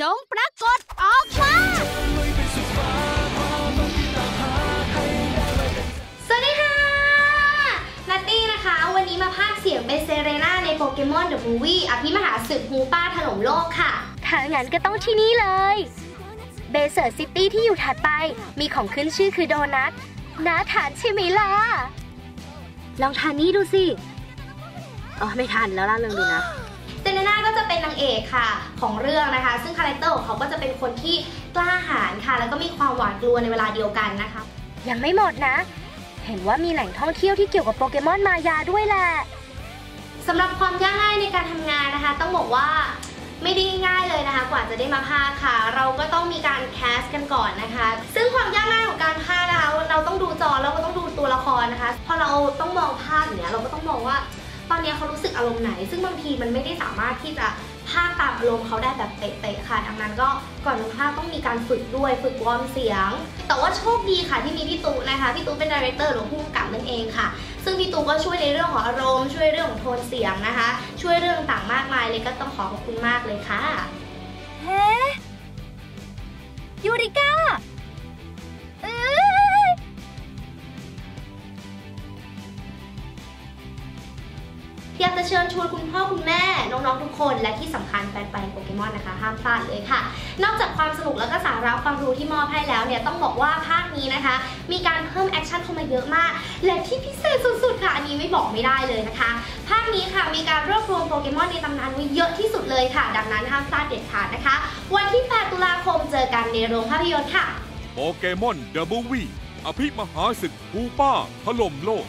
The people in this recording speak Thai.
จงปรากฏออกมาสวัสดีค่ะนัตตี้นะคะ วันนี้มาพากเสียงเป็นเซเรนาในโปเกมอนเดอะมูวี่อภิมหาศึกฮูป้าถล่มโลกค่ะ ถ้างั้นก็ต้องที่นี่เลยเบเซอร์ซิตี้ที่อยู่ถัดไป มีของขึ้นชื่อคือโดนัทน่าทานใช่ไหมล่ะ ลองทานนี้ดูสิ อ๋อ ไม่ทานแล้วล่ะเรื่องดูนะ เซเรนาก็จะเป็นนางเอกค่ะของเรื่องนะคะ ซึ่งคาแรคเตอร์ของเขาก็จะเป็นคนที่กล้าหาญค่ะ แล้วก็มีความหวาดกลัวในเวลาเดียวกันนะคะ ยังไม่หมดนะ เห็นว่ามีแหล่งท่องเที่ยวที่เกี่ยวกับโปเกมอนมายาด้วยแหละสำหรับความยากง่ายในการทำงานนะคะ ต้องบอกว่าไม่ได้ง่ายเลยนะคะ กว่าจะได้มาพากย์ค่ะ เราก็ต้องมีการแคสกันก่อนนะคะ ซึ่งความยากง่ายของการพากย์นะคะเราต้องดูจอแล้วก็ต้องดูตัวละครนะคะ พอเราต้องมองภาพอย่างเนี้ยเราก็ต้องมองว่า ตอนนี้เขารู้สึกอารมณ์ไหน ซึ่งบางทีมันไม่ได้สามารถที่จะพากย์ตามอารมณ์เขาได้แบบเป๊ะๆค่ะ ดังนั้นก็ก่อนลงภาคต้องมีการฝึกด้วยฝึกวอร์มเสียง แต่ว่าโชคดีค่ะที่มีพี่ตูนะคะพี่ตูเป็นดีเรคเตอร์หรือผู้กำกับนั่นเองค่ะ ซึ่งพี่ตูก็ช่วยในเรื่องของอารมณ์ ช่วยเรื่องของโทนเสียงนะคะ ช่วยเรื่องต่างมากมายเลยก็ต้องขอขอบคุณมากเลยค่ะ เฮ้ยูริก้า อยากจะเชิญชวนคุณพ่อคุณแม่ น้องๆทุกคน และที่สำคัญแฟนๆโปเกมอนนะคะ ห้ามพลาดเลยค่ะ นอกจากความสนุกแล้วก็สาระความรู้ที่มอบให้แล้วเนี่ยต้องบอกว่าภาคนี้นะคะ มีการเพิ่มแอคชั่นเข้ามาเยอะมาก และที่พิเศษสุดๆค่ะอันนี้ไม่บอกไม่ได้เลยนะคะภาคนี้ค่ะมีการรวบรวมโปเกมอนในตำนานไว้เยอะที่สุดเลยค่ะ ดังนั้นห้ามพลาดเด็ดขาดนะคะ วันที่ 8 ตุลาคมเจอกันในโรงภาพยนตร์ค่ะโปเกมอนเดอะมูวี่อภิมหาศึกภูป้าถล่มโลก